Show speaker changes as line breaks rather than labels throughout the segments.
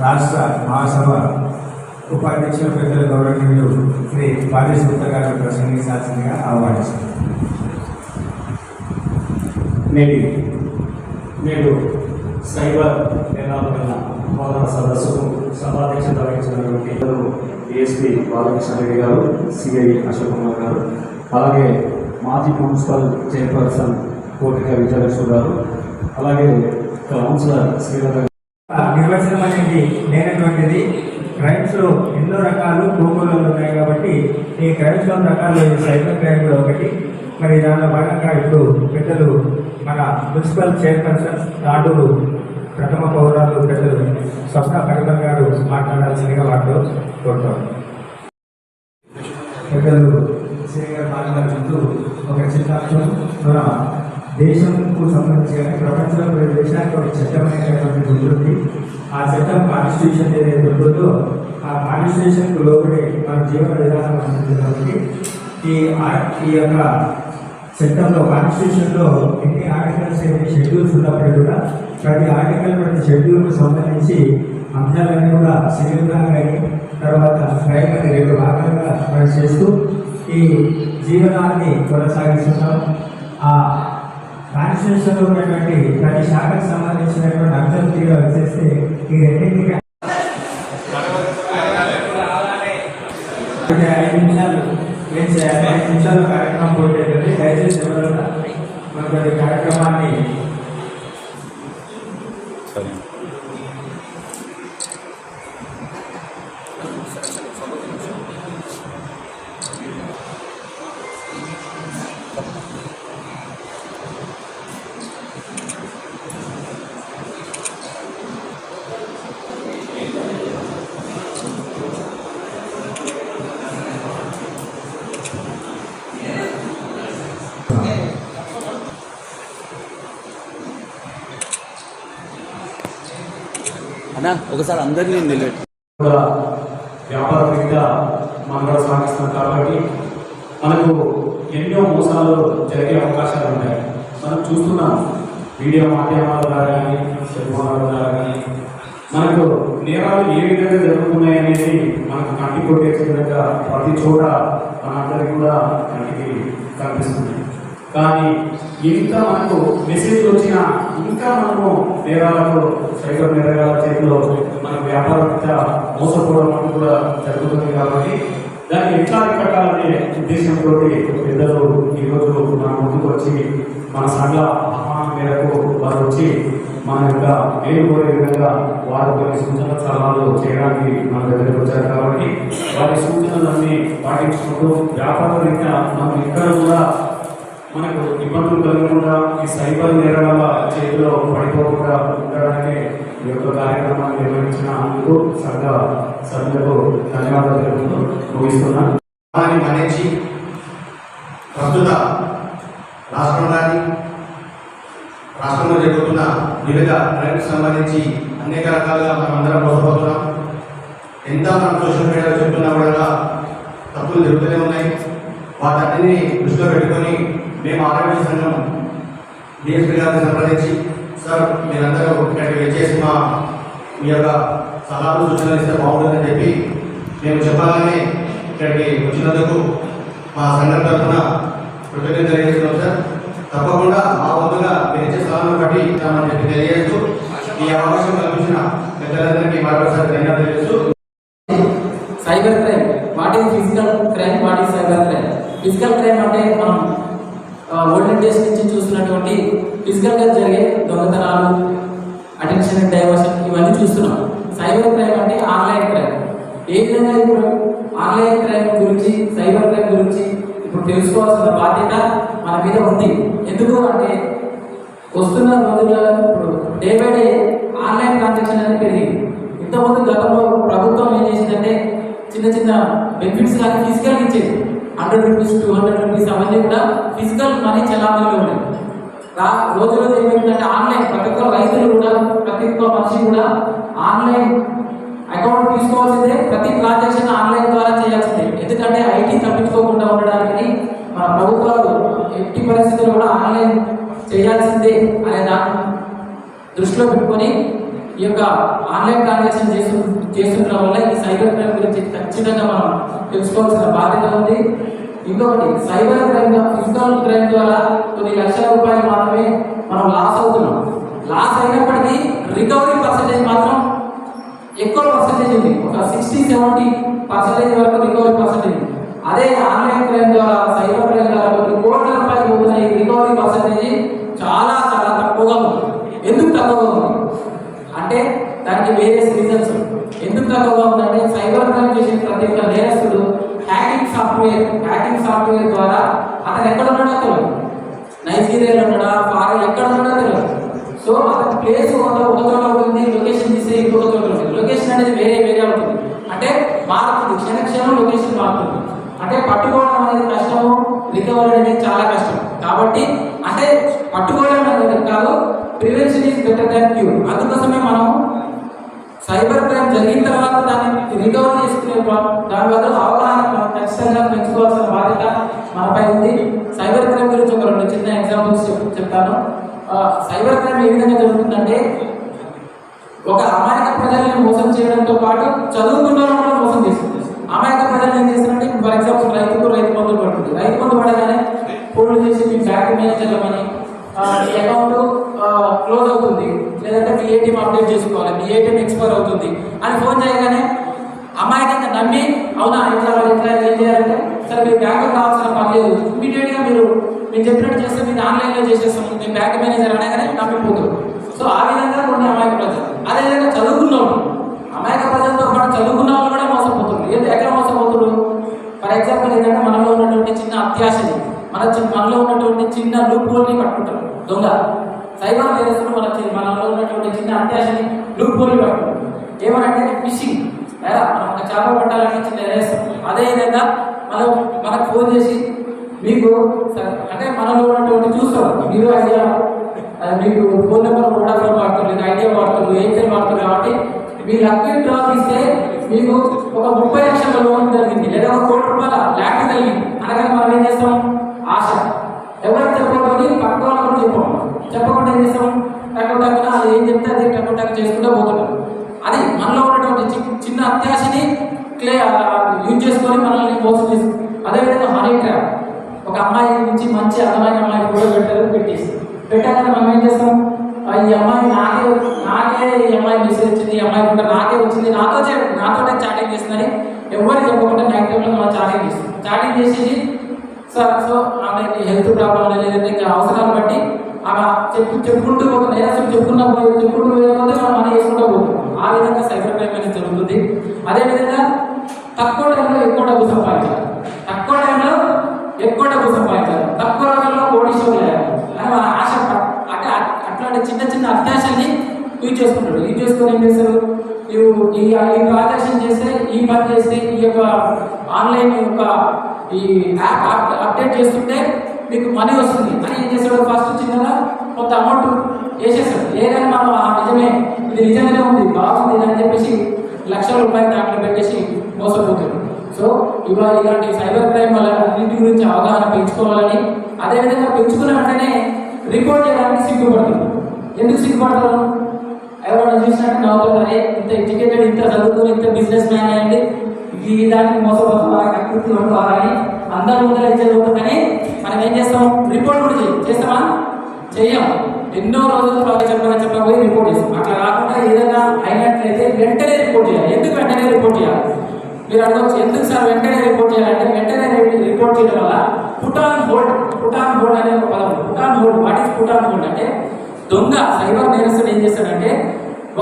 రాష్ట్ర మహాసభ ఉపాధ్యక్షుల పెద్దల గౌరవనీయులు శ్రీ పాలేశ్ గుప్తా గారు ప్రసంగించాల్సిందిగా ఆహ్వానిస్తున్నారు
నేటి నేడు సైబర్ నేరాల పైన సదస్సుకు సభాధ్యక్షత వహించినటువంటి ఏఎస్పీ బాలకృష్ణ రెడ్డి గారు సిఐ అశోక్ కుమార్ గారు అలాగే మాజీ మున్సిపల్ చైర్పర్సన్ కోటిక విజయలక్ష్మి గారు అలాగే కౌన్సిలర్ శ్రీధర్
అనేది లేనటువంటిది. క్రైమ్స్లో ఎన్నో రకాలు భూగోళాలు ఉన్నాయి కాబట్టి ఈ క్రైమ్స్లో రకాలు సైబర్ క్రైమ్ కూడా ఒకటి. మరి దానిలో భాగంగా ఇప్పుడు పెద్దలు మన మున్సిపల్ చైర్పర్సన్ తాడూరు ప్రథమ పౌరాలు పెద్దలు స్వప్న పరిమల్ గారు మాట్లాడాల్సిందిగా వాటిలో కోరుతాం పెద్దలు శ్రీ మాట్లాడుతూ ఒక చిన్న అంశం. దేశంకు సంబంధించి ప్రపంచంలో దేశానికి ఒక చట్టమైనటువంటి ఉంటుంది. ఆ చట్టం కాన్స్టిట్యూషన్ ఏదైతే ఉంటుందో ఆ కాన్స్టిట్యూషన్కు లోబడి మన జీవన విధానం ఉంటుంది కాబట్టి ఈ ఈ యొక్క చట్టంలో కాన్స్టిట్యూషన్లో ఎన్ని ఆర్టికల్స్ ఎన్ని షెడ్యూల్స్ ఉన్నప్పుడు కూడా ప్రతి ఆర్టికల్ ప్రతి షెడ్యూల్కు సంబంధించి అంశాలన్నీ కూడా సివిల్గా తర్వాత క్రైమ్ అని రెండు భాగాలుగా పనిచేస్తూ ఈ జీవనాన్ని కొనసాగిస్తున్నాం. ఆ కాన్స్టిట్యూషన్లో ఉన్నటువంటి ప్రతి శాఖకు సంబంధించినటువంటి అంశాలు తిరిగి వచ్చేస్తే ఈ రెండింటికి ఐదు నిమిషాలు ఏం చేయాలి? ఐదు నిమిషాలు కార్యక్రమం పూర్తయితుంది దయచేసి ఎవరైనా మనకు కార్యక్రమాన్ని
అన్నా? ఒకసారి అందరినీ నిలబెట్టి.
వ్యాపార రీత్యా మనం కూడా సాగిస్తున్నాం కాబట్టి మనకు ఎన్నో మోసాలు జరిగే అవకాశాలు ఉన్నాయి. మనం చూస్తున్నాం మీడియా మాధ్యమాల ద్వారా కానీ సెల్ ద్వారా కానీ మనకు నేరాలు ఏ విధంగా జరుగుతున్నాయి అనేది మనకు కంటి కొట్టేసే విధంగా ప్రతి చోట మనందరికీ కూడా కంటికి కనిపిస్తుంది. కానీ ఎంత మనకు మెసేజ్ వచ్చినా ఇంకా మనము నేరాలకు సైబర్ నేరాల చేతిలో మన వ్యాపార మోసపోవడం కూడా జరుగుతుంది కాబట్టి దాన్ని ఎట్లా అరికట్టాలనే ఉద్దేశంతో పెద్దలు ఈరోజు మన ముందుకు వచ్చి మన సంఘ ఆహ్వానం మేరకు వారు వచ్చి మన యొక్క మేలు కోరే విధంగా వారు కొన్ని సూచన సలహాలు చేయడానికి మన దగ్గరికి వచ్చారు కాబట్టి వారి సూచనలన్నీ పాటించుకుంటూ వ్యాపార రీత్యా మనం ఇక్కడ కూడా మనకు ఇబ్బందులు కలగకుండా ఈ సైబర్ నేరాల చేతిలో పడిపోకుండా ఉండడానికి ఈ యొక్క కార్యక్రమాన్ని నిర్వహించినందుకు సంఘ సభ్యులకు ధన్యవాదాలు తెలుపుతూ ముగిస్తున్నాను.
వారిని ప్రస్తుత రాష్ట్రంలోని రాష్ట్రంలో జరుగుతున్న వివిధ రైతులకు సంబంధించి అనేక రకాలుగా మనం అందరం మోసపోతున్నాం ఎంత మనం సోషల్ మీడియాలో చెప్తున్నా కూడా తప్పులు జరుగుతూనే ఉన్నాయి. వాటన్నిటిని దృష్టిలో పెట్టుకొని మేము ఆరోగ్య సంఘం డిఎస్పీ గారిని సంప్రదించి సార్ మీరందరూ ఇక్కడికి వచ్చేసి మా మీ యొక్క సలహాలు సూచనలు ఇస్తే బాగుంటుందని చెప్పి మేము చెప్పాలని ఇక్కడికి వచ్చినందుకు మా సంఘం తరఫున కృతజ్ఞత తెలియజేస్తున్నాం సార్. తప్పకుండా మా వంతుగా మీరు ఇచ్చే సలహాలను బట్టి ఇస్తామని చెప్పి తెలియజేస్తూ ఈ అవకాశం కల్పించిన పెద్దలందరికీ మరొకసారి ధన్యవాదాలు తెలియజేస్తూ
cyber crime what is physical crime what is cyber crime physical crime అంటే మనం ఓల్డెన్ డేస్ నుంచి చూస్తున్నటువంటి ఫిజికల్గా జరిగే దొంగతనాలు అటెన్షన్ డైవర్షన్ ఇవన్నీ చూస్తున్నాం. సైబర్ క్రైమ్ అంటే ఆన్లైన్ క్రైమ్ ఏ విధంగా ఇప్పుడు ఆన్లైన్ క్రైమ్ గురించి సైబర్ క్రైమ్ గురించి ఇప్పుడు తెలుసుకోవాల్సిన బాధ్యత మన మీద ఉంది. ఎందుకు అంటే వస్తున్న రోజుల్లో ఇప్పుడు day by day online transaction అనేది పెరిగింది. ఇంతకుముందు గతంలో ప్రభుత్వం ఏం చేసిందంటే చిన్న చిన్న బెనిఫిట్స్ కానీ ఫిజికల్ ఇచ్చేది. Hundred rupees two hundred rupees అవన్నీ కూడా ఫిజికల్ మనీ చలామణిలో ఉన్నాయి. రా రోజు రోజు ఏమైందంటే ఆన్లైన్ ప్రతి ఒక్క రైతులు కూడా ప్రతి ఒక్క మనిషి కూడా ఆన్లైన్ అకౌంట్ తీసుకోవాల్సిందే ప్రతి ట్రాన్సాక్షన్ ఆన్లైన్ ద్వారా చేయాల్సిందే. ఎందుకంటే ఐటీ తప్పించుకోకుండా ఉండడానికి మన ప్రభుత్వాలు ఎట్టి పరిస్థితుల్లో కూడా ఆన్లైన్ చేయాల్సిందే అనే దాన్ని దృష్టిలో పెట్టుకొని ఈ యొక్క ఆన్లైన్ ట్రాన్సాక్షన్ చేస్తు చేస్తుండడం వల్ల ఈ సైబర్ క్రైమ్ గురించి ఖచ్చితంగా మనం తెలుసుకోవాల్సిన బాధ్యత ఉంది. ఇంకొకటి సైబర్ క్రైమ్ ఫిజికల్ క్రైమ్ ద్వారా కొన్ని లక్షల రూపాయలు మాత్రమే మనం లాస్ అవుతున్నాం. లాస్ అయినప్పటికీ రికవరీ పర్సంటేజ్ మాత్రం ఎక్కువ పర్సంటేజ్ ఉంది. ఒక సిక్స్టీ సెవెంటీ పర్సంటేజ్ వరకు రికవరీ పర్సంటేజ్ అదే ఆన్లైన్ క్రైమ్ ద్వారా సైబర్ క్రైమ్ ద్వారా కొన్ని కోట్ల రూపాయలు పోతున్న ఈ రికవరీ పర్సంటేజ్ చాలా చాలా తక్కువగా ఉంది. ఎందుకు తక్కువగా ఉంది? దానికి వేరియస్ రీజన్స్ ఎందుకు తక్కువగా ఉందంటే సైబర్ క్రైమ్ చేసిన ప్రతి ఒక్క నేరస్తుడు హ్యాకింగ్ సాఫ్ట్వేర్ హ్యాకింగ్ సాఫ్ట్వేర్ ద్వారా అతను ఎక్కడ ఉన్నాడో తెలియదు. నైజీరియాలో ఉన్నాడా? ఫారెన్ ఎక్కడ ఉన్నాడో తెలియదు. సో అతని ప్లేస్ ఒక చోట ఉంటుంది లొకేషన్ తీసే ఇంకొక చోట ఉంటుంది. లొకేషన్ అనేది వేరే వేరే ఉంటుంది. అంటే మారుతుంది. క్షణ క్షణం లొకేషన్ మారుతుంది. అంటే పట్టుకోవడం అనేది కష్టము రికవరీ అనేది చాలా కష్టం. కాబట్టి అంటే పట్టుకోవడం అనేది కాదు prevention is better than cure అందుకోసమే మనం సైబర్ క్రైమ్ జరిగిన తర్వాత దాన్ని రికవర్ చేసుకునే దాని వల్ల అవగాహన మనం ఖచ్చితంగా పెంచుకోవాల్సిన బాధ్యత మనపై ఉంది. సైబర్ క్రైమ్ గురించి ఒక రెండు చిన్న ఎగ్జాంపుల్స్ చెప్- చెప్తాను. సైబర్ క్రైమ్ ఏ విధంగా జరుగుతుందంటే ఒక అమాయక ప్రజల్ని మోసం చేయడంతో పాటు చదువుకున్న వాళ్ళని కూడా మోసం చేస్తుంది. అమాయక ప్రజలు ఏం చేస్తారంటే ఫర్ ఎగ్జాంపుల్ రైతుకు రైతు బంధు పడుతుంది. రైతు బంధు పడగానే ఫోన్లు చేసి మీ బ్యాంక్ మేనేజర్లమని అని మీ అకౌంట్ క్లోజ్ అవుతుంది. లేదంటే మీ ఏటీఎం అప్డేట్ చేసుకోవాలి. మీ ఏటీఎం ఎక్స్పైర్ అవుతుంది. అని ఫోన్ చేయగానే అమాయకంగా నమ్మి అవునా ఇట్లా ఇట్లా ఏం చేయాలంటే? సరే మీ బ్యాంకు కావాల్సిన పని లేదు ఇమీడియట్గా మీరు మీరు చెప్పినట్టు చేస్తే మీరు ఆన్లైన్లో చేసేస్తాం. మీ బ్యాంక్ మేనేజర్ అనగానే నమ్మిపోతారు. సో ఆ విధంగా కొన్ని అమాయక ప్రజలు అదేవిధంగా చదువుకున్న అమాయక ప్రజలతో పాటు చదువుకున్న వాళ్ళు కూడా మోసపోతున్నారు. ఏంటి? ఎక్కడ మోసపోతున్నారు? ఫర్ ఎగ్జాంపుల్ ఏంటంటే మనలో ఉన్నటువంటి చిన్న అత్యాశని మన మనలో ఉన్నటువంటి చిన్న లూప్ హోల్ని పట్టుకుంటారు. దొంగ. సైబర్ నేరస్తులు మన మనలో ఉన్నటువంటి చిన్న అత్యాశని లూప్ హోల్ని పట్టుకుంటారు ఏమనంటే ఫిషింగ్ మనం ఒక చేప పట్టాలని చిన్న ఎరేస్తాం అదేవిధంగా మనం మనకు ఫోన్ చేసి మీకు అంటే మనలో ఉన్నటువంటి చూస్తాం. మీరు ఐడియా మీకు ఫోన్ నెంబర్ వోడాఫోన్ వాడుతుంది ఐడియా వాడుతుంది ఎయిర్టెల్ వాడుతుంది కాబట్టి మీరు లక్కీ డ్రా తీస్తే మీకు ఒక ముప్పై లక్షల లోన్ జరిగింది లేదా ఒక కోటి రూపాయల ల్యాక్ జరిగింది. అనగానే మనం ఏం చేస్తాం ఆశ ఎవరికి చెప్పకపోతే పక్క వాళ్ళకు కూడా చెప్పం చెప్పకుండా ఏం చేస్తాం టక్కు టక్కున అది ఏం చెప్తే అది టక్కు టక్కు చేసుకుంటూ పోతున్నాం అది మనలో ఉన్నటువంటి చి- చిన్న అత్యాశని క్లే యూజ్ చేసుకొని మనల్ని మోసం చేస్తుంది అదేవిధంగా మనీ ట్రాప్ ఒక అమ్మాయి నుంచి మంచి అందమైన అమ్మాయి ఫోటో పెట్టారు పెట్టేసి పెట్టాక మనం ఏం చేస్తాం ఆ, ఈ అమ్మాయి నాకే నాకే ఈ అమ్మాయి మెసేజ్ వచ్చింది ఈ అమ్మాయి కూడా నాకే వచ్చింది నాతో చే- నాతోనే చాటింగ్ చేస్తుందని ఎవరికి చెప్పకుండా నైట్ టైంలో మనం చాటింగ్ చేస్తాం చాటింగ్ చేసేసి సార్ సో ఆమె హెల్త్ ప్రాబ్లం లేదంటే ఇంకా అవసరాలు బట్టి ఆమె చెప్పు చెప్పుకుంటూ ఒక నేరస్తులు చెప్పుకున్న పోయి చెప్పుకుంటూ పోయకపోతే మనం మనీ వేసుకుంటూ పోతాం ఆ విధంగా సైబర్ క్రైమ్ అనేది జరుగుతుంది అదేవిధంగా తక్కువ టైంలో ఎక్కువ డబ్బు సంపాదించాలి. తక్కువ టైంలో ఎక్కువ డబ్బు సంపాదించాలి. తక్కువ రోజుల్లో కోటీశ్వరులు అయ్యారు అని ఆశ అంటే అట్లాంటి చిన్న చిన్న అభ్యాసాన్ని యూజ్ చేసుకుంటాడు. యూజ్ చేసుకొని ఏం చేస్తారు? నువ్వు ఈ ట్రాన్సాక్షన్ చేస్తే ఈ పని చేస్తే ఈ యొక్క ఆన్లైన్ యొక్క ఈ యాప్ అప్డేట్ చేస్తుంటే మీకు మనీ వస్తుంది. అని ఏం చేస్తాడు? ఫస్ట్ చిన్నగా కొంత అమౌంట్ వేసేస్తాడు. ఏదైనా మనం నిజమే ఇది నిజంగానే ఉంది బాగుంది అని చెప్పేసి లక్షల రూపాయలు దాంట్లో పెట్టేసి మోసపోతాడు. సో ఇవాళ ఇలాంటి సైబర్ క్రైమ్ వల్ల అన్నింటి గురించి అవగాహన పెంచుకోవాలని అదేవిధంగా పెంచుకున్న వెంటనే రిపోర్ట్ చేయడానికి సిగ్గుపడుతుంది ఎందుకు సిగ్గుపడతారు ఎవరైనా చూసినట్టు నవ్వుతారే ఇంత ఎడ్యుకేటెడ్ ఇంత చదువుకుని ఇంత బిజినెస్ మ్యాన్ అయ్యండి. ఈ దానికి మోసపోతున్నారు కకృతి అందరూ ముందర చదువుతుందని మనం ఏం చేస్తాం? రిపోర్ట్ కూడా చేయం. చేస్తామా? చెయ్యం ఎన్నో రోజులు బాగా చెప్పమని చెప్పకపోయి రిపోర్ట్ చేస్తాం. అట్లా కాకుండా ఏదైనా అయినట్లయితే వెంటనే రిపోర్ట్ చేయాలి. ఎందుకు వెంటనే రిపోర్ట్ చేయాలి? మీరు అడగచ్చు ఎందుకు సార్ వెంటనే రిపోర్ట్ చేయాలంటే వెంటనే రిపోర్ట్ చేయడం వల్ల put on hold put on hold అనే ఒక పదం put on hold what is put on hold అంటే దొంగ సైబర్ నేరస్తుడు ఏం చేస్తాడంటే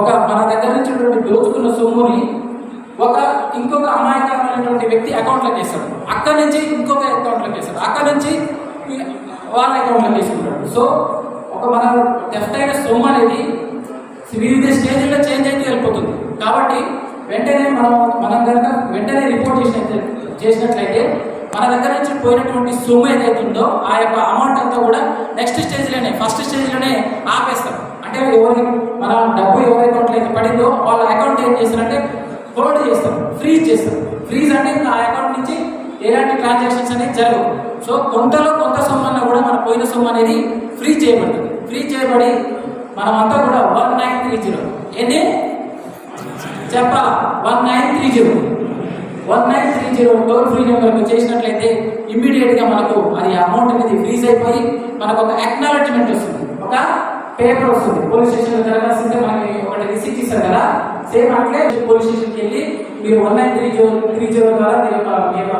ఒక మన దగ్గర నుంచి దోచుకున్న సొమ్ముని ఒక ఇంకొక అమాయకమైనటువంటి వ్యక్తి అకౌంట్లోకి వేస్తాడు. అక్కడి నుంచి ఇంకొక అకౌంట్లోకి వేస్తాడు. అక్కడ నుంచి వాళ్ళ అకౌంట్లోకి వేసుకుంటాడు. సో ఒక మన టెఫ్ట్ అయిన సొమ్ము అనేది వివిధ స్టేజ్లో చేంజ్ అయితే వెళ్ళిపోతుంది. కాబట్టి వెంటనే మనం మనం కనుక వెంటనే రిపోర్ట్ చేసినట్లయితే చేసినట్లయితే మన దగ్గర నుంచి పోయినటువంటి సొమ్ము ఏదైతే ఉందో ఆ యొక్క అమౌంట్ అంతా కూడా నెక్స్ట్ స్టేజ్లోనే ఫస్ట్ స్టేజ్లోనే ఆపేస్తాం. అంటే ఎవరి మన డబ్బు ఎవరి అకౌంట్లో అయితే పడిందో వాళ్ళ అకౌంట్ ఏం చేస్తారంటే హోల్డ్ చేస్తాం ఫ్రీజ్ చేస్తాం. ఫ్రీజ్ అంటే ఇంకా ఆ అకౌంట్ నుంచి ఎలాంటి ట్రాన్సాక్షన్స్ అనేది జరగవు. సో కొంతలో కొంత సొమ్ము కూడా మన పోయిన సొమ్ము అనేది ఫ్రీ చేయబడుతుంది. ఫ్రీ చేయబడి మనమంతా కూడా వన్ నైన్ త్రీ జీరో ఎన్ని చెప్పాలా one nine three zero one nine three zero toll free నెంబర్కి చేసినట్లయితే ఇమ్మీడియట్గా మనకు అది అమౌంట్ అనేది ఫ్రీజ్ అయిపోయి మనకు ఒక అక్నాలెడ్జ్మెంట్ వస్తుంది. ఒక పేపర్ వస్తుంది. పోలీస్ స్టేషన్ జరగాల్సిందే మనకి ఒకటి రిసీట్ ఇస్తారు కదా. సేమ్ అట్లే పోలీస్ స్టేషన్కి వెళ్ళి మీరు one nine three zero three zero ద్వారా మీ యొక్క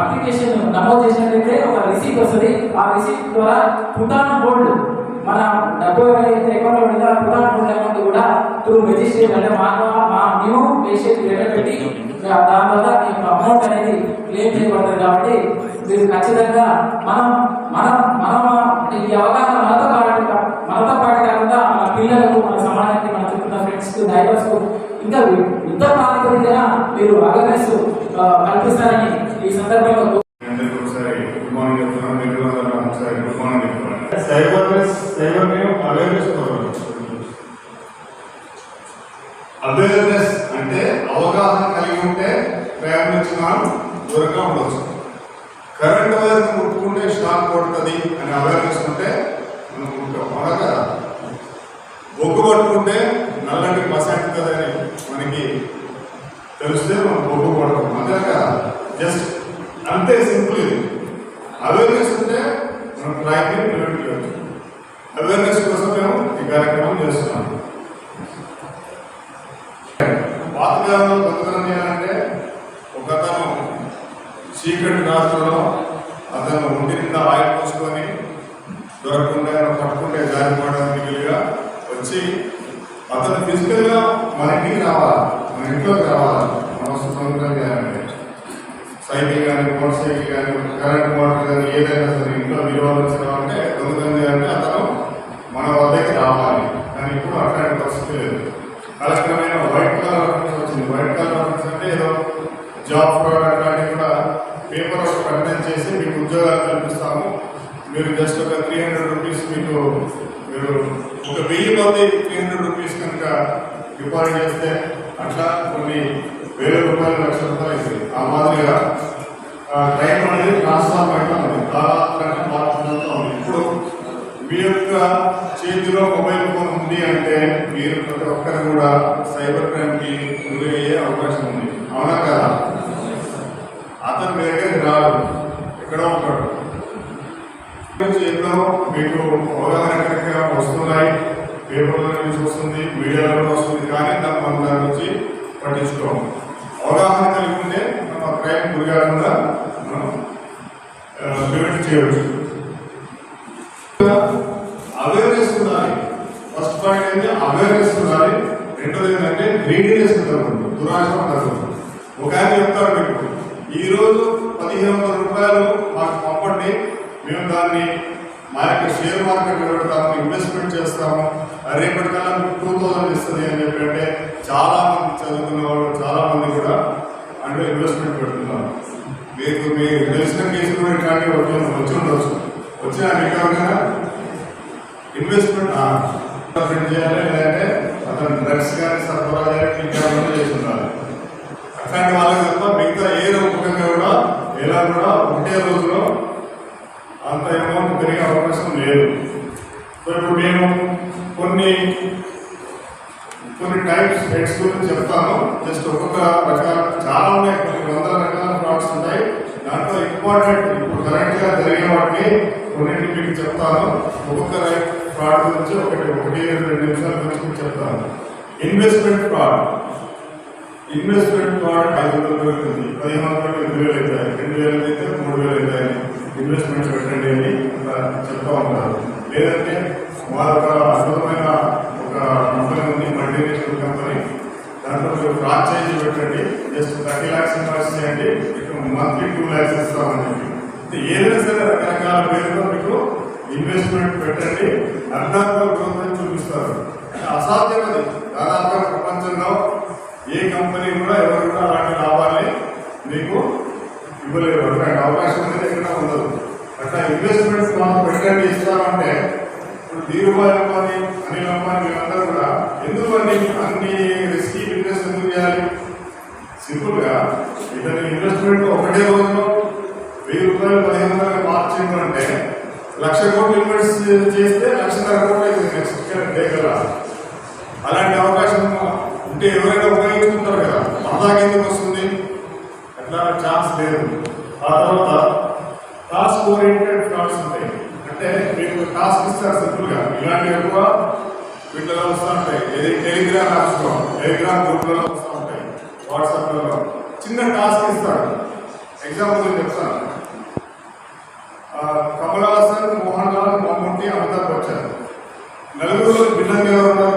అప్లికేషన్ నమోదు చేసినట్లయితే ఒక రిసీట్ వస్తుంది. ఆ రిసీట్ ద్వారా పుటాన్ హోల్డ్ మన డబ్బు ఎవరైతే అకౌంట్లో ఉందో అకౌంట్ కూడా త్రూ మెజిస్ట్రేట్ అంటే మా మా మేము వేసే పెట్టి దాని వల్ల మీకు అమౌంట్ అనేది క్లెయిమ్ చేయబడుతుంది కాబట్టి మీరు ఖచ్చితంగా మనం మనం మనం ఈ అవగాహన మనతో పాటు మనతో పాటు కాకుండా మన పిల్లలకు మన సమాజానికి మన చుట్టూ ఫ్రెండ్స్కు ఇంకా యుద్ధ ప్రాతిపదికన మీరు అవేర్నెస్ కల్పిస్తారని ఈ సందర్భంలో
సైబర్నెస్ సైబర్ అవేర్నెస్ అవేర్నెస్ అంటే అవగాహన కలిగి ఉంటే ప్రయాణించడం నుంచి మనం దూరంగా ఉండవచ్చు కరెంట్ వైర్ ముట్టుకుంటే షాక్ కొడుతుంది అని అవేర్నెస్ ఉంటే మనం ముట్టుకోం అవునా బొగ్గు పట్టుకుంటే నల్లటి మసాంటుందని మనకి తెలిస్తే మనం బొగ్గు కొడతాం అంతేగా జస్ట్ అంతే సింపుల్ ఇది. అవేర్నెస్ ఉంటే మన ట్రాక్ని ప్రివెంట్ చేయవచ్చు అవేర్నెస్ కోసం మేము ఈ కార్యక్రమం చేస్తున్నాం. పాతకాలంలో బతుకడం చేయాలంటే ఒక అతను చీకటి రాష్ట్రంలో అతను ఒంటి నిండా ఆయిల్ పోసుకొని దొరకకుండా పట్టుకుంటే జారిపోవడానికి వీలుగా వచ్చి అతను ఫిజికల్గా మన ఇంటికి రావాలి? మన ఇంట్లోకి రావాలి? మనం సుఖంగా చేయాలంటే సైకిల్ కానీ మోటార్ సైకిల్ కానీ కరెంట్ మోటార్ కానీ ఏదైనా సరే ఇంట్లో విలువలు వచ్చినామంటే దొంగతనం చేయాలంటే అతను మన వద్దకి రావాలి. కానీ ఇప్పుడు అట్లాంటి పరిస్థితి లేదు. కాలక్రమేణ వైట్ కలర్ వచ్చింది. వైట్ కలర్ అంటే ఏదో జాబ్ ఫ్రాడ్ అట్లాంటివి కూడా పేపర్ ఒక ప్రకటన చేసి మీకు ఉద్యోగాలు కల్పిస్తాము. మీరు జస్ట్ ఒక త్రీ హండ్రెడ్ రూపీస్ మీకు మీరు ఒక వెయ్యి మంది త్రీ హండ్రెడ్ రూపీస్ కనుక డిపాజిట్ చేస్తే అట్లా కొన్ని వేల రూపాయలు లక్ష రూపాయలు మాదిరిగా టైం అనేది ట్రాన్స్ఫార్మ్ అవుతా ఉంది. కాలాంతరంగా ఉంది. ఇప్పుడు మీ యొక్క చేతిలో మొబైల్ ఫోన్ ఉంది అంటే మీరు ప్రతి ఒక్కరు కూడా సైబర్ క్రైమ్కి గురయ్యే అవకాశం ఉంది. అవునా కదా? అతను మీ దగ్గరికి రాడు. ఎక్కడో ఉంటాడు. చేతిలో మీకు అవగాహన కనుక వస్తున్నాయి పేపర్లో నుంచి వస్తుంది మీడియాలో వస్తుంది కానీ దాన్ని మనం దాని నుంచి పట్టించుకోము. అవగాహన కలిగి ఉంటే టైం ఆ గురి కాకుండా మనం లిమిట్ చేయవచ్చు. అవేర్నెస్ ఉండాలి. ఫస్ట్ పాయింట్ ఏంటి? అవేర్నెస్ ఉండాలి. రెండోది ఏంటంటే గ్రీడీనెస్ ఉండకూడదు దురాశ ఉండకూడదు. ఒక ఆయన చెప్తారు మీకు. ఈరోజు పదిహేను వందల రూపాయలు మాకు పంపండి. మేము దాన్ని మా యొక్క షేర్ మార్కెట్ పెడతాము ఇన్వెస్ట్మెంట్ చేస్తాము. రేపటికల్లా టూ థౌసండ్ ఇస్తుంది అని చెప్పి అంటే చాలా మంది చదువుకున్న వాళ్ళు చాలా మంది కూడా అంటే ఇన్వెస్ట్మెంట్ పెడుతున్నాను మీకు మీరు తెలిసిన కేసు కూడా ఇట్లాంటివి వచ్చి వచ్చి ఉండొచ్చు వచ్చిన రికవరీగా ఇన్వెస్ట్మెంట్ ఇన్వెస్ట్మెంట్ చేయాలి లేదంటే అతను డ్రగ్స్ కానీ సరఫరా కానీ చేస్తున్నారు అట్లాంటి వాళ్ళకి తప్ప మిగతా ఏ రూపకంగా కూడా ఎలా కూడా ఒకటే రోజులో అంత అమౌంట్ పెరిగే అవకాశం లేదు. సో ఇప్పుడు మేము కొన్ని కొన్ని టైప్స్ హెడ్స్ గురించి చెప్తాను. జస్ట్ ఒక్కొక్క రకాల చాలా ఉన్నాయి. కొన్ని వందల రకాల ఫ్రాడ్స్ ఉన్నాయి. దాంట్లో ఇంపార్టెంట్ ఇప్పుడు కరెంట్గా జరిగిన వాటిని కొన్నింటి మీకు చెప్తాను. ఒక్కొక్క ఫ్రాడ్ గురించి ఒకటి ఒకటి రెండు నిమిషాల గురించి మీకు చెప్తాను. ఇన్వెస్ట్మెంట్ ఫ్రాడ్ ఇన్వెస్ట్మెంట్ ఫ్రాడ్ ఐదు వందల పెరుగుతుంది పదిహేను వందల ఎనిమిది వేలు అవుతాయి రెండు వేలు అయితే మూడు వేలు అవుతాయి ఇన్వెస్ట్మెంట్ పెట్టండి అని చెప్తా ఉంటారు లేదంటే వాళ్ళొక అద్భుతమైన ఒక కంపెనీ కంపెనీ. దాంట్లో మీరు ఫ్రాంచైజీ పెట్టండి. జస్ట్ థర్టీ ల్యాక్స్ ఇన్వెస్ట్ చేయండి మీకు మంత్లీ టూ ల్యాక్స్ ఇస్తామని చెప్పి. ఏదైనా సరే రకరకాల పేరుతో మీకు ఇన్వెస్ట్మెంట్ పెట్టండి. అర్ధాత్మక గ్రోత్ అని చూపిస్తారు. అంటే అసాధ్యం అది. దాదాపుగా ప్రపంచంలో ఏ కంపెనీ కూడా ఎవరు కూడా అలాంటి లాభాన్ని మీకు ఇవ్వలేరు. అట్లాంటి అవకాశం అనేది ఎక్కడ ఉండదు. అట్లా ఇన్వెస్ట్మెంట్స్ మనం పెట్టండి ఇస్తామంటే ధీరుభాయ్ అంబానీ అనిల్ అంబానీ వీళ్ళందరూ కూడా. ఎందుకు అన్ని అన్ని రిస్కీ బిజినెస్ ఎందుకు చేయాలి? సింపుల్గా ఇతని ఇన్వెస్ట్మెంట్ ఒకటే రోజులో వెయ్యి రూపాయలు పదిహేను వందలు మార్చింది అంటే లక్ష కోట్లు ఇన్వెస్ట్ చేస్తే లక్షన్నర కోట్లు అయితే నెక్స్ట్ దగ్గర అలాంటి అవకాశం ఉంటే ఎవరైనా ఉపయోగించుకుంటారు కదా. మనదాకి ఎందుకు వస్తుంది? అట్లా ఛాన్స్ లేదు. ఆ తర్వాత టాస్క్ ఓరియంటెడ్ ఫ్రాడ్స్ ఉంటాయి. అంటే మీకు టాస్క్ ఇస్తారు సింపుల్గా ఇలాంటి ఎక్కువ వీటిలో వస్తూ ఉంటాయి. టెలిగ్రామ్ యాప్స్లో టెలిగ్రామ్ గ్రూప్లలో వస్తూ ఉంటాయి. వాట్సాప్లలో చిన్న టాస్క్ ఇస్తాడు. ఎగ్జాంపుల్ నేను చెప్తాను. కమల్ హాసన్ మోహన్ లాల్ మమ్మూటి అమితాబ్ బచ్చన్. నలుగురు భిన్నంగా ఉన్నారు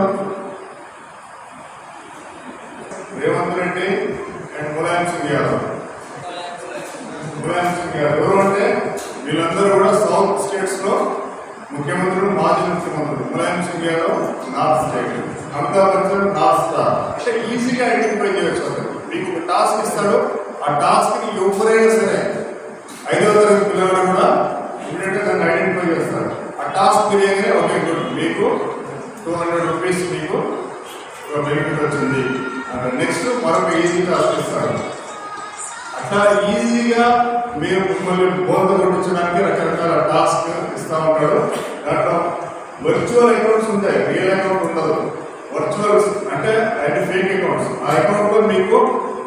లో ముఖ్యమంత్రులు మాజీ ముఖ్యమంత్రులు. Mulayam Singh Yadav north state Amitabh Bachchan north star అంటే ఈజీగా ఐడెంటిఫై చేయవచ్చు అతను. మీకు ఒక టాస్క్ ఇస్తాడు. ఆ టాస్క్ని ఎవరైనా సరే ఐదవ తరగతి పిల్లలు కూడా ఇమీడియట్ దాన్ని ఐడెంటిఫై చేస్తారు ఆ టాస్క్ తెలియగానే ఓకే మీకు టూ హండ్రెడ్ రూపీస్ మీకు బెనిఫిట్ వచ్చింది. నెక్స్ట్ మరొక ఈజీ టాస్క్ ఇస్తారు అట్లా ఈజీగా మీరు మిమ్మల్ని బోధ కొట్టించడానికి రకరకాల టాస్క్ ఇస్తా ఉంటాడు దాంట్లో వర్చువల్ అకౌంట్స్ ఉంటాయి. రియల్ అకౌంట్ ఉండదు. వర్చువల్ అంటే అది ఫేక్ అకౌంట్స్ ఆ అకౌంట్లో మీకు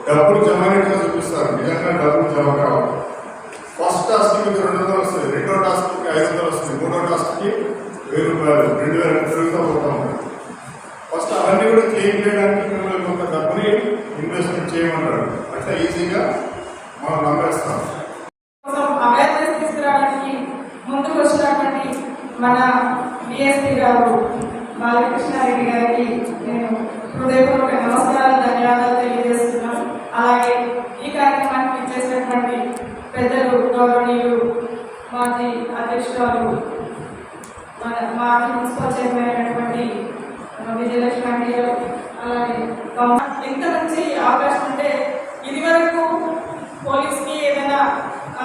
డబ్బులు జమ అయినట్టుగా చూపిస్తారు. నిజంగా డబ్బులు జమ కావాలి ఫస్ట్ టాస్క్ మీకు రెండు వందలు వస్తుంది రెండో టాస్క్కి ఐదు వందలు వస్తుంది మూడో టాస్క్కి వెయ్యి రూపాయలు. రెండు వేల పెరుగుతూ పోతా ఉంటాయి. ఫస్ట్ అవన్నీ కూడా క్లెయిమ్ చేయడానికి మిమ్మల్ని కొంత డబ్బుని ఇన్వెస్ట్మెంట్ చేయమన్నాడు అట్లా ఈజీగా మనం నమ్మేస్తాం
కోసం అవేర్నెస్ తీసుకురావడానికి ముందుకు వచ్చినటువంటి మన డిఎస్పీ గారు బాలకృష్ణారెడ్డి గారికి నేను హృదయపూర్వక నమస్కారాలు ధన్యవాదాలు తెలియజేస్తున్నాను అలాగే ఈ కార్యక్రమానికి ఇచ్చేసినటువంటి పెద్దలు గౌరవనీయులు మాజీ అధ్యక్షురాలు మన మాజీ మున్సిపల్ చైర్మన్ అయినటువంటి ఆ, విజయలక్ష్మి ఆంటీ గారు అలాగే పవన్ ఎంత మంచి అవకాశం అంటే ఇది వరకు పోలీస్కి ఏదైనా ఆ,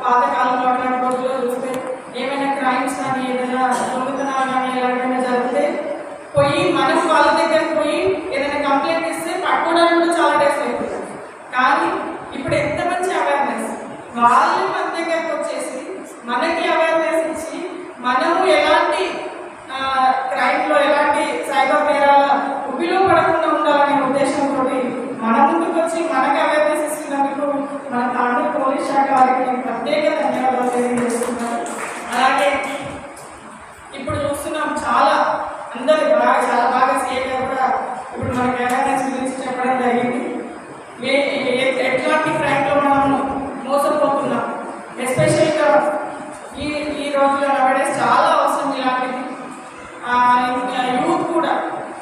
పాతకాలంలో అట్లాంటి రోజుల్లో చూస్తే ఏమైనా క్రైమ్స్ కానీ ఏదైనా దొంగతనాలు కానీ ఎలాంటివైనా జరిగితే పోయి మనం వాళ్ళ దగ్గరకు పోయి ఏదైనా కంప్లైంట్ ఇస్తే పట్టుకోవడానికి కూడా చాలా డేస్ అవుతుంది కానీ ఇప్పుడు ఎంత మంచి అవేర్నెస్ వాళ్ళు మన దగ్గరకు వచ్చేసి మనకి అవేర్నెస్ ఇచ్చి మనము ఎలాంటి క్రైమ్లో ఎలాంటి సైబర్ నేరాల ఉబిలో పడకుండా ఉండాలనే ఉద్దేశంతో మన ముందుకు వచ్చి మనకి అవేర్నెస్ ఇస్తున్నందుకు మన తాండూరు పోలీస్ శాఖ వారికి నేను ప్రత్యేక ధన్యవాదాలు తెలియజేస్తున్నాను అలాగే ఇప్పుడు చూస్తున్నాం చాలా అందరు బాగా చాలా బాగా సీఏ గారు కూడా ఇప్పుడు మనకి అవేర్నెస్ గురించి చెప్పడం జరిగింది ఏ- ఏ- ఎట్లాంటి క్రైమ్లో మనం మోసపోతున్నాం ఎస్పెషల్గా ఈ ఈ రోజుల్లో నవడేస్ చాలా అవసరం ఇలాంటిది ఆ, ఇంకా యూత్ కూడా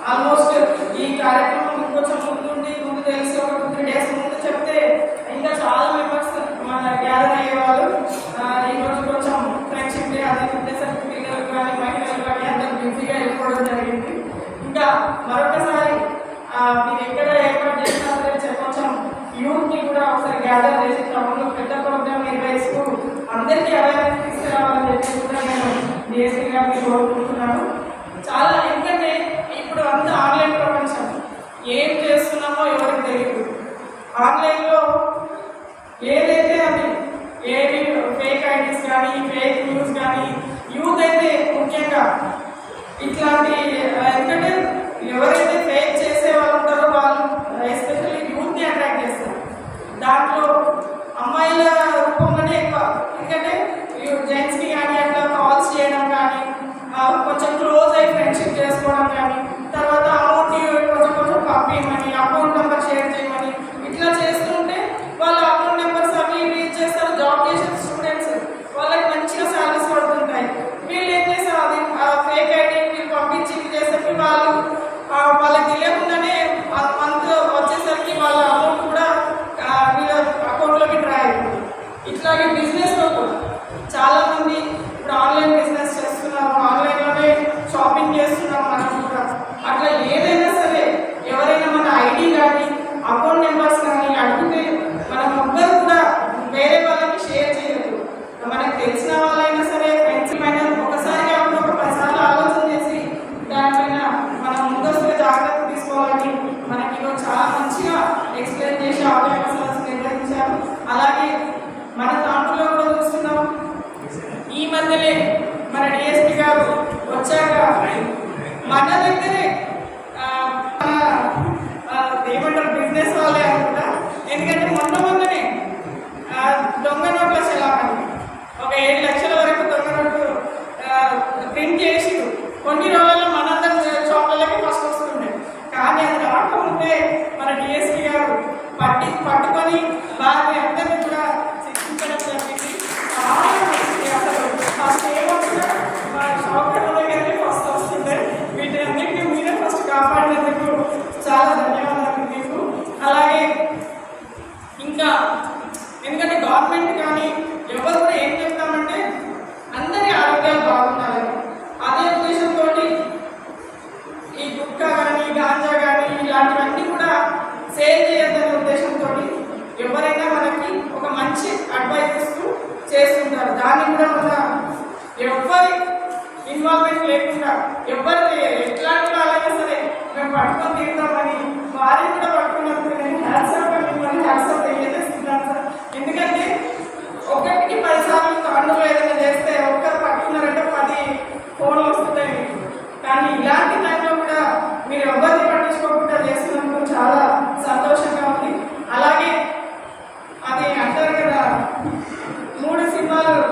ఆల్మోస్ట్ ఈ కార్యక్రమం ఇంకొంచెం ముందు ముందు తెలిసి ఒక టూ త్రీ డేస్ ముందు చెప్తే ఇంకా చాలా మెంబర్స్ మన గ్యాదర్ అయ్యేవాళ్ళు. ఈరోజు ఈ రోజు కొంచెం ఫ్రెండ్షిప్ డే అదే ఉండేసరికి పిల్లలు కానీ మహిళలు కానీ అందరూ బిజీగా వెళ్ళిపోవడం జరిగింది. ఇంకా మరొకసారి మీరు ఎక్కడ ఏర్పాటు చేసినా సరే కొంచెం యూత్ని కూడా ఒకసారి గ్యాదర్ చేసి క్రమంలో పెద్ద ప్రోగ్రామ్ నిర్వహిస్తూ అందరికీ అవేర్నెస్ తీసుకురావాలని చెప్పి కూడా నేను డిఎస్పీ గారిని కోరుకుంటున్నాను చాలా ఎందుకంటే ఇప్పుడు అంతా ఆన్లైన్ ప్రపంచం ఏం చేస్తున్నామో ఎవరికి తెలియదు ఆన్లైన్లో ఏదైతే అది ఏది ఫేక్ ఐడీస్ కానీ ఫేక్ న్యూస్ కానీ బిజినెస్లో కూడా చాలామంది ఇప్పుడు ఆన్లైన్ బిజినెస్ చేస్తున్నాము ఆన్లైన్లోనే షాపింగ్ చేస్తున్నాం మనం కూడా. అట్లా ఏదైనా సరే ఎవరైనా మన ఐడి కానీ అకౌంట్ నెంబర్స్ సేల్ చేయాలనే ఉద్దేశంతో ఎవరైనా మనకి ఒక మంచి అడ్వైజెస్ చేస్తుంటారు. దాని కూడా ఎవరి ఇన్వాల్వ్మెంట్ లేకుండా ఎవరి ఎట్లాంటి వాళ్ళైనా సరే మేము పట్టుకొని తిరుగుతామని వారిని కూడా పట్టుకున్నప్పుడు నేను హ్యాట్సాప్ మిమ్మల్ని హ్యాట్సాప్ తెలియజేస్తున్నాను సార్. ఎందుకంటే ఒకటికి పదిసార్లు సార్లు ఏదైనా చేస్తే ఒక్కరు పట్టుకున్నారంటే పది ఫోన్లు వస్తున్నాయి కానీ ఇలాంటి আমার